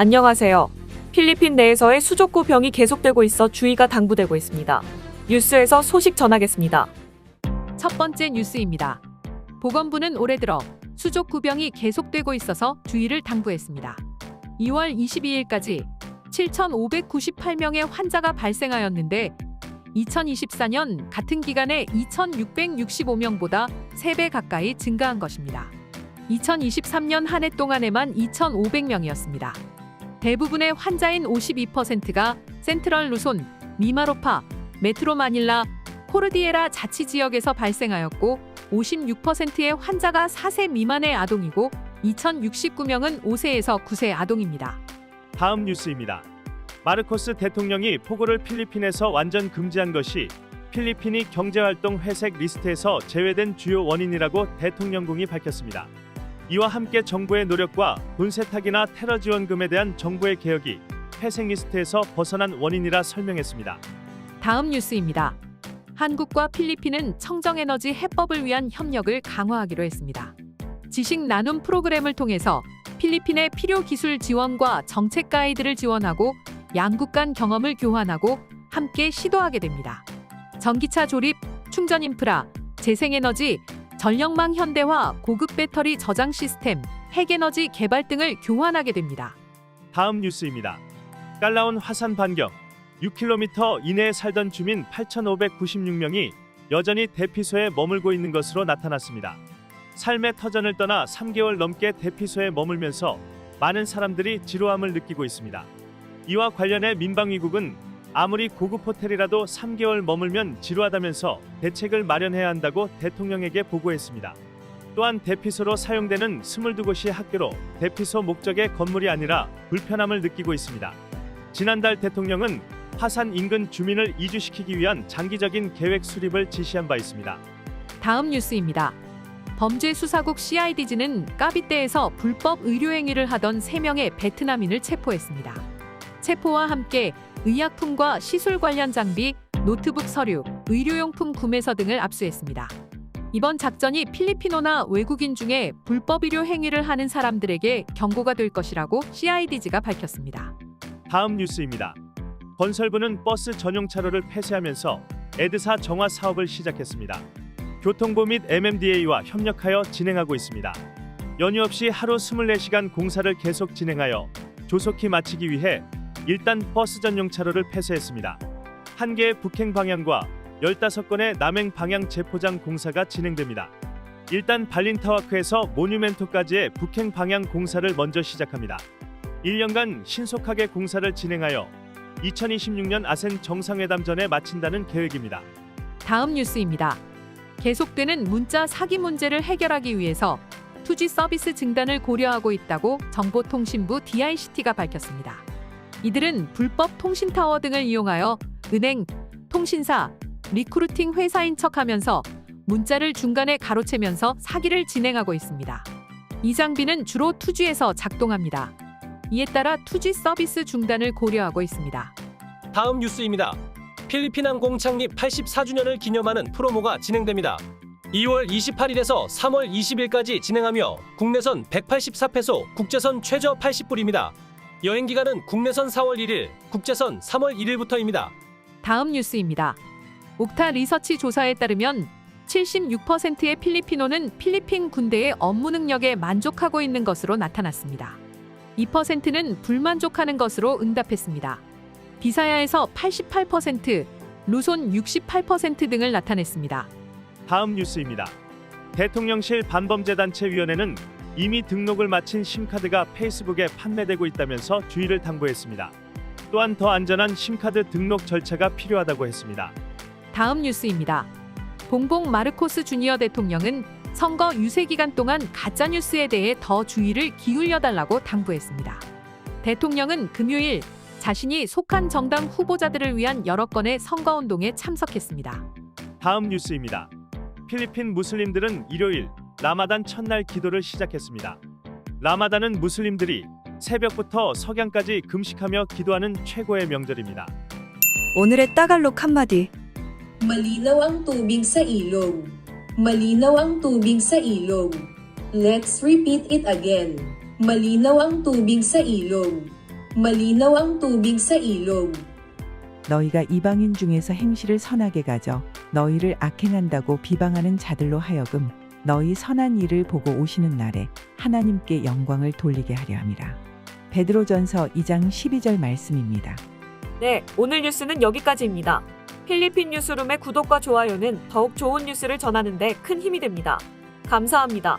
안녕하세요. 필리핀 내에서의 수족구 병이 계속되고 있어 주의가 당부되고 있습니다. 뉴스에서 소식 전하겠습니다. 첫 번째 뉴스입니다. 보건부는 올해 들어 수족 구 병이 계속되고 있어서 주의를 당부했습니다. 2월 22일까지 7,598명의 환자가 발생하였는데 2024년 같은 기간에 2,665명보다 3배 가까이 증가한 것입니다. 2023년 한 해 동안에만 2,500명이었습니다. 대부분의 환자인 52%가 센트럴 루손, 미마로파, 메트로 마닐라, 코르디에라 자치 지역에서 발생하였고 56%의 환자가 4세 미만의 아동이고 2,069명은 5세에서 9세 아동입니다. 다음 뉴스입니다. 마르코스 대통령이 포고를 필리핀에서 완전 금지한 것이 필리핀이 경제활동 회색 리스트에서 제외된 주요 원인이라고 대통령궁이 밝혔습니다. 이와 함께 정부의 노력과 돈 세탁이나 테러 지원금에 대한 정부의 개혁이 회색 리스트에서 벗어난 원인이라 설명했습니다. 다음 뉴스입니다. 한국과 필리핀은 청정에너지 해법을 위한 협력을 강화하기로 했습니다. 지식 나눔 프로그램을 통해서 필리핀의 필요 기술 지원과 정책 가이드를 지원하고 양국 간 경험을 교환하고 함께 시도하게 됩니다. 전기차 조립, 충전 인프라, 재생에너지, 전력망 현대화, 고급 배터리 저장 시스템, 핵에너지 개발 등을 교환하게 됩니다. 다음 뉴스입니다. 깔라온 화산 반경 6km 이내에 살던 주민 8,596명이 여전히 대피소에 머물고 있는 것으로 나타났습니다. 삶의 터전을 떠나 3개월 넘게 대피소에 머물면서 많은 사람들이 지루함을 느끼고 있습니다. 이와 관련해 민방위국은 아무리 고급 호텔이라도 3개월 머물면 지루하다면서 대책을 마련해야 한다고 대통령에게 보고했습니다. 또한 대피소로 사용되는 22곳이 학교로 대피소 목적의 건물이 아니라 불편함을 느끼고 있습니다. 지난달 대통령은 화산 인근 주민을 이주시키기 위한 장기적인 계획 수립을 지시한 바 있습니다. 다음 뉴스입니다. 범죄수사국 CIDG는 까비떼에서 불법 의료 행위를 하던 3명의 베트남인을 체포했습니다. 체포와 함께 의약품과 시술 관련 장비, 노트북 서류, 의료용품 구매서 등을 압수했습니다. 이번 작전이 필리피노나 외국인 중에 불법 의료 행위를 하는 사람들에게 경고가 될 것이라고 CIDG가 밝혔습니다. 다음 뉴스입니다. 건설부는 버스 전용 차로를 폐쇄하면서 에드사 정화 사업을 시작했습니다. 교통부 및 MMDA와 협력하여 진행하고 있습니다. 연휴 없이 하루 24시간 공사를 계속 진행하여 조속히 마치기 위해 일단 버스 전용 차로를 폐쇄했습니다. 한 개의 북행 방향과 15건의 남행 방향 재포장 공사가 진행됩니다. 일단 발린타와크에서 모뉴멘토까지의 북행 방향 공사를 먼저 시작합니다. 1년간 신속하게 공사를 진행하여 2026년 아센 정상회담 전에 마친다는 계획입니다. 다음 뉴스입니다. 계속되는 문자 사기 문제를 해결하기 위해서 투지 서비스 증단을 고려하고 있다고 정보통신부 DICT가 밝혔습니다. 이들은 불법 통신타워 등을 이용하여 은행, 통신사, 리크루팅 회사인 척하면서 문자를 중간에 가로채면서 사기를 진행하고 있습니다. 이 장비는 주로 투지에서 작동합니다. 이에 따라 투지 서비스 중단을 고려하고 있습니다. 다음 뉴스입니다. 필리핀 항공 창립 84주년을 기념하는 프로모가 진행됩니다. 2월 28일에서 3월 20일까지 진행하며 국내선 184페소, 국제선 최저 80불입니다. 여행 기간은 국내선 4월 1일, 국제선 3월 1일부터입니다. 다음 뉴스입니다. 옥타 리서치 조사에 따르면 76%의 필리피노는 필리핀 군대의 업무 능력에 만족하고 있는 것으로 나타났습니다. 2%는 불만족하는 것으로 응답했습니다. 비사야에서 88%, 루손 68% 등을 나타냈습니다. 다음 뉴스입니다. 대통령실 반범죄단체위원회는 이미 등록을 마친 심카드가 페이스북에 판매되고 있다면서 주의를 당부했습니다. 또한 더 안전한 심카드 등록 절차가 필요하다고 했습니다. 다음 뉴스입니다. 봉봉 마르코스 주니어 대통령은 선거 유세 기간 동안 가짜 뉴스에 대해 더 주의를 기울여 달라고 당부했습니다. 대통령은 금요일 자신이 속한 정당 후보자들을 위한 여러 건의 선거 운동에 참석했습니다. 다음 뉴스입니다. 필리핀 무슬림들은 일요일 라마단 첫날 기도를 시작했습니다. 라마단은 무슬림들이 새벽부터 석양까지 금식하며 기도하는 최고의 명절입니다. 오늘의 따갈록 한마디. Malinaw ang tubig sa ilog. Malinaw ang tubig sa ilog. Let's repeat it again. Malinaw ang tubig sa ilog. Malinaw ang tubig sa ilog. 너희가 이방인 중에서 행실을 선하게 가져 너희를 악행한다고 비방하는 자들로 하여금 너희 선한 일을 보고 오시는 날에 하나님께 영광을 돌리게 하려 함이라. 베드로전서 2장 12절 말씀입니다. 네, 오늘 뉴스는 여기까지입니다. 필리핀 뉴스룸의 구독과 좋아요는 더욱 좋은 뉴스를 전하는데 큰 힘이 됩니다. 감사합니다.